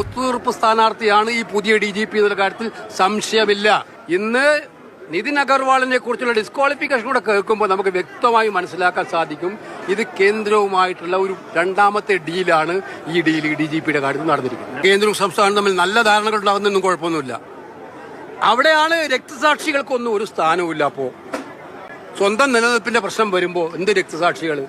ഒത്തുതീർപ്പ് സ്ഥാനാർത്ഥിയാണ് ഈ പുതിയ ഡി ജി പി എന്നുള്ള കാര്യത്തിൽ സംശയമില്ല. ഇന്ന് നിതിൻ അഗർവാളിനെ കുറിച്ചുള്ള ഡിസ്ക്വാളിഫിക്കേഷൻ കൂടെ കേൾക്കുമ്പോൾ നമുക്ക് വ്യക്തമായി മനസ്സിലാക്കാൻ സാധിക്കും. ഇത് കേന്ദ്രവുമായിട്ടുള്ള ഒരു രണ്ടാമത്തെ ഡീലാണ് ഈ ഡീൽ ഡി ജി പിയുടെ കാര്യത്തിൽ നടന്നിരിക്കുന്നത്. കേന്ദ്രവും സംസ്ഥാനവും തമ്മിൽ നല്ല ധാരണകൾ ഉണ്ടാകുന്നൊന്നും കുഴപ്പമൊന്നുമില്ല. അവിടെയാണ് രക്തസാക്ഷികൾക്കൊന്നും ഒരു സ്ഥാനവുമില്ല അപ്പോൾ സ്വന്തം നിലനിൽപ്പിന്റെ പ്രശ്നം വരുമ്പോൾ എന്ത് രക്തസാക്ഷികൾ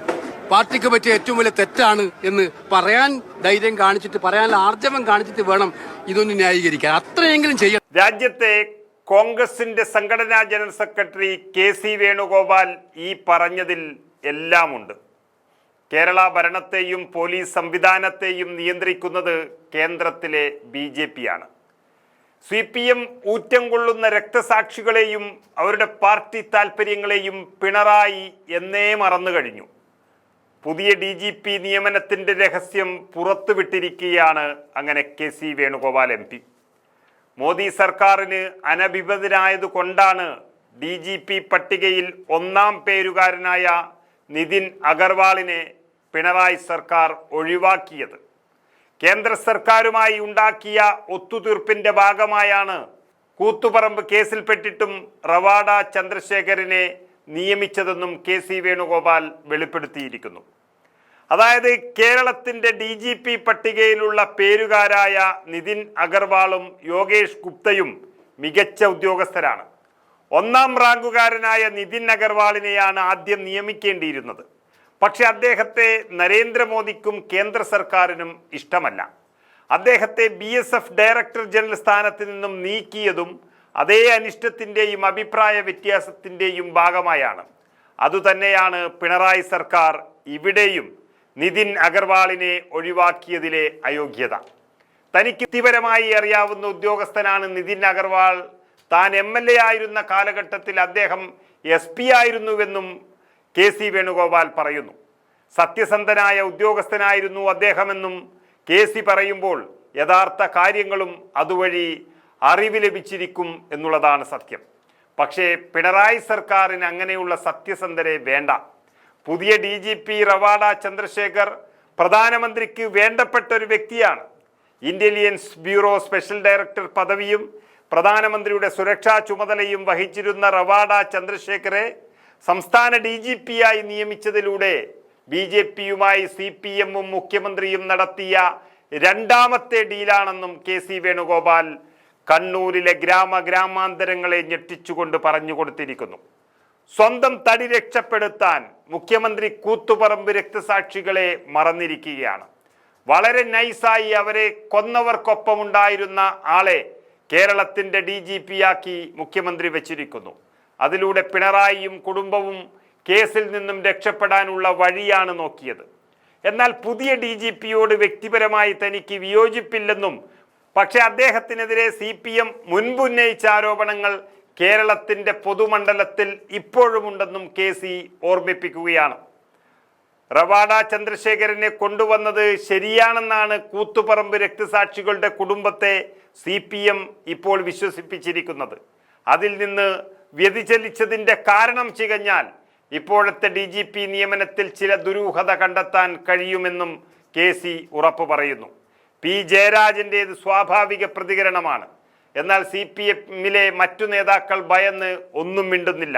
പാർട്ടിക്ക് പറ്റിയ ഏറ്റവും വലിയ തെറ്റാണ് എന്ന് പറയാൻ ധൈര്യം കാണിച്ചിട്ട് പറയാൻ ആർജവം കാണിച്ചിട്ട് വേണം ഇതൊന്ന് ന്യായീകരിക്കാൻ. അത്രയെങ്കിലും ചെയ്യണം. രാജ്യത്തെ കോൺഗ്രസിന്റെ സംഘടനാ general secretary K C Venugopal ഈ പറഞ്ഞതിൽ എല്ലാമുണ്ട്. കേരള ഭരണത്തെയും പോലീസ് സംവിധാനത്തെയും നിയന്ത്രിക്കുന്നത് കേന്ദ്രത്തിലെ ബി ജെ പി ആണ് സി പി എം ഊറ്റം കൊള്ളുന്ന രക്തസാക്ഷികളെയും അവരുടെ പാർട്ടി താൽപ്പര്യങ്ങളെയും പിണറായി എന്നേ മറന്നു കഴിഞ്ഞു പുതിയ ഡി ജി പി നിയമനത്തിന്റെ രഹസ്യം പുറത്തുവിട്ടിരിക്കുകയാണ് അങ്ങനെ K C Venugopal M P. Modi സർക്കാരിന് അനഭിപതനായത് കൊണ്ടാണ് ഡി ജി പി പട്ടികയിൽ ഒന്നാം പേരുകാരനായ നിതിൻ അഗർവാളിനെ പിണറായി സർക്കാർ ഒഴിവാക്കിയത്. കേന്ദ്ര സർക്കാരുമായി ഉണ്ടാക്കിയ ഒത്തുതീർപ്പിന്റെ ഭാഗമായാണ് കൂത്തുപറമ്പ് കേസിൽപ്പെട്ടിട്ടും റവാഡ ചന്ദ്രശേഖരനെ നിയമിച്ചതെന്നും കെ സി വേണുഗോപാൽ വെളിപ്പെടുത്തിയിരിക്കുന്നു. അതായത് കേരളത്തിന്റെ ഡി ജി പി പട്ടികയിലുള്ള പേരുകാരായ നിതിൻ അഗർവാളും യോഗേഷ് ഗുപ്തയും മികച്ച ഉദ്യോഗസ്ഥരാണ്. ഒന്നാം റാങ്കുകാരനായ നിതിൻ അഗർവാളിനെയാണ് ആദ്യം നിയമിക്കേണ്ടിയിരുന്നത്. പക്ഷേ അദ്ദേഹത്തെ നരേന്ദ്രമോദിക്കും കേന്ദ്ര സർക്കാരിനും ഇഷ്ടമല്ല. അദ്ദേഹത്തെ ബി ഡയറക്ടർ ജനറൽ സ്ഥാനത്ത് നിന്നും നീക്കിയതും അതേ അനിഷ്ടത്തിന്റെയും അഭിപ്രായ വ്യത്യാസത്തിന്റെയും ഭാഗമായാണ്. അതുതന്നെയാണ് പിണറായി സർക്കാർ ഇവിടെയും നിതിൻ അഗർവാളിനെ ഒഴിവാക്കിയതിലെ അയോഗ്യത. തനിക്ക് വ്യക്തിപരമായി അറിയാവുന്ന ഉദ്യോഗസ്ഥനാണ് നിതിൻ അഗർവാൾ. താൻ എം എൽ എ ആയിരുന്ന കാലഘട്ടത്തിൽ അദ്ദേഹം എസ് പി ആയിരുന്നുവെന്നും കെ സി വേണുഗോപാൽ പറയുന്നു. സത്യസന്ധനായ ഉദ്യോഗസ്ഥനായിരുന്നു അദ്ദേഹമെന്നും കെ സി പറയുമ്പോൾ യഥാർത്ഥ കാര്യങ്ങളും അതുവഴി അറിവ് ലഭിച്ചിരിക്കും എന്നുള്ളതാണ് സത്യം. പക്ഷേ പിണറായി സർക്കാരിന് അങ്ങനെയുള്ള സത്യസന്ധരെ വേണ്ട. പുതിയ D G P Ravada Chandrasekhar പ്രധാനമന്ത്രിക്ക് വേണ്ടപ്പെട്ട ഒരു വ്യക്തിയാണ്. ഇന്റലിജൻസ് ബ്യൂറോ സ്പെഷ്യൽ ഡയറക്ടർ പദവിയും പ്രധാനമന്ത്രിയുടെ സുരക്ഷാ ചുമതലയും വഹിച്ചിരുന്ന റവാഡ ചന്ദ്രശേഖരെ സംസ്ഥാന ഡി ജി പി ആയി നിയമിച്ചതിലൂടെ ബി ജെ പിയുമായി സി പി എമ്മും മുഖ്യമന്ത്രിയും നടത്തിയ രണ്ടാമത്തെ ഡീലാണെന്നും കെ സി വേണുഗോപാൽ കണ്ണൂരിലെ ഗ്രാമ ഗ്രാമാന്തരങ്ങളെ ഞെട്ടിച്ചുകൊണ്ട് പറഞ്ഞു കൊടുത്തിരിക്കുന്നു. സ്വന്തം തടി രക്ഷപ്പെടുത്താൻ മുഖ്യമന്ത്രി കൂത്തുപറമ്പ് രക്തസാക്ഷികളെ മറന്നിരിക്കുകയാണ്. വളരെ നൈസായി അവരെ കൊന്നവർക്കൊപ്പമുണ്ടായിരുന്ന ആളെ കേരളത്തിന്റെ ഡി ജി പി ആക്കി മുഖ്യമന്ത്രി വെച്ചിരിക്കുന്നു. അതിലൂടെ പിണറായിയും കുടുംബവും കേസിൽ നിന്നും രക്ഷപ്പെടാനുള്ള വഴിയാണ് നോക്കിയത്. എന്നാൽ പുതിയ ഡി ജി പിയോട് വ്യക്തിപരമായി തനിക്ക് വിയോജിപ്പില്ലെന്നും പക്ഷേ അദ്ദേഹത്തിനെതിരെ സി പി എം മുൻപുന്നയിച്ച ആരോപണങ്ങൾ കേരളത്തിന്റെ പൊതുമണ്ഡലത്തിൽ ഇപ്പോഴുമുണ്ടെന്നും കെ സി ഓർമ്മിപ്പിക്കുകയാണ്. റവാഡ ചന്ദ്രശേഖരനെ കൊണ്ടുവന്നത് ശരിയാണെന്നാണ് കൂത്തുപറമ്പ് രക്തസാക്ഷികളുടെ കുടുംബത്തെ സി പി എം ഇപ്പോൾ വിശ്വസിപ്പിച്ചിരിക്കുന്നത്. അതിൽ നിന്ന് വ്യതിചലിച്ചതിന്റെ കാരണം ചികഞ്ഞാൽ ഇപ്പോഴത്തെ ഡി ജി പി നിയമനത്തിൽ ചില ദുരൂഹത കണ്ടെത്താൻ കഴിയുമെന്നും കെ സി ഉറപ്പു പറയുന്നു. പി ജയരാജന്റേത് സ്വാഭാവിക പ്രതികരണമാണ്. എന്നാൽ സി പി എമ്മിലെ മറ്റു നേതാക്കൾ ഭയന്ന് ഒന്നും മിണ്ടുന്നില്ല.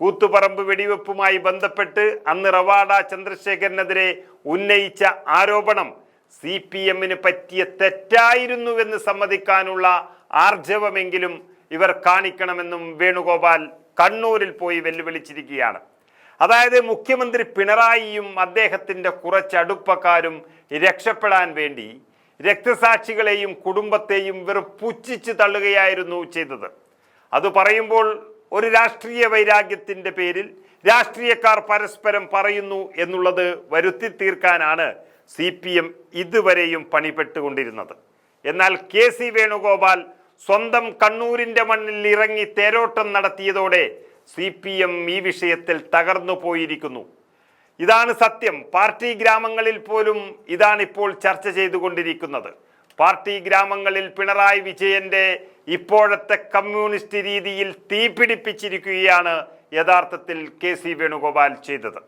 കൂത്തുപറമ്പ് വെടിവെപ്പുമായി ബന്ധപ്പെട്ട് അന്ന് റവാഡ ചന്ദ്രശേഖരനെതിരെ ഉന്നയിച്ച ആരോപണം സി പി എമ്മിന് പറ്റിയ തെറ്റായിരുന്നുവെന്ന് സമ്മതിക്കാനുള്ള ആർജവമെങ്കിലും ഇവർ കാണിക്കണമെന്നും വേണുഗോപാൽ കണ്ണൂരിൽ പോയി വെല്ലുവിളിച്ചിരിക്കുകയാണ്. അതായത് മുഖ്യമന്ത്രി പിണറായിയും അദ്ദേഹത്തിന്റെ കുറച്ചടുപ്പക്കാരും രക്ഷപ്പെടാൻ വേണ്ടി രക്തസാക്ഷികളെയും കുടുംബത്തെയും വെറും പുച്ഛിച്ച് തള്ളുകയായിരുന്നു ചെയ്തത്. അത് പറയുമ്പോൾ ഒരു രാഷ്ട്രീയ വൈരാഗ്യത്തിന്റെ പേരിൽ രാഷ്ട്രീയക്കാർ പരസ്പരം പറയുന്നു എന്നുള്ളത് വരുത്തി തീർക്കാനാണ് സി പി എം ഇതുവരെയും പണിപ്പെട്ടുകൊണ്ടിരുന്നത്. എന്നാൽ കെ സി വേണുഗോപാൽ സ്വന്തം കണ്ണൂരിന്റെ മണ്ണിൽ ഇറങ്ങി തേരോട്ടം നടത്തിയതോടെ സി പി എം ഈ വിഷയത്തിൽ തകർന്നു പോയിരിക്കുന്നു. ഇതാണ് സത്യം. പാർട്ടി ഗ്രാമങ്ങളിൽ പോലും ഇതാണ് ഇപ്പോൾ ചർച്ച ചെയ്തുകൊണ്ടിരിക്കുന്നത്. പാർട്ടി ഗ്രാമങ്ങളിൽ പിണറായി വിജയന്റെ ഇപ്പോഴത്തെ കമ്മ്യൂണിസ്റ്റ് രീതിയിൽ തീപിടിപ്പിച്ചിരിക്കുകയാണ് യഥാർത്ഥത്തിൽ കെ സി വേണുഗോപാൽ ചെയ്തത്.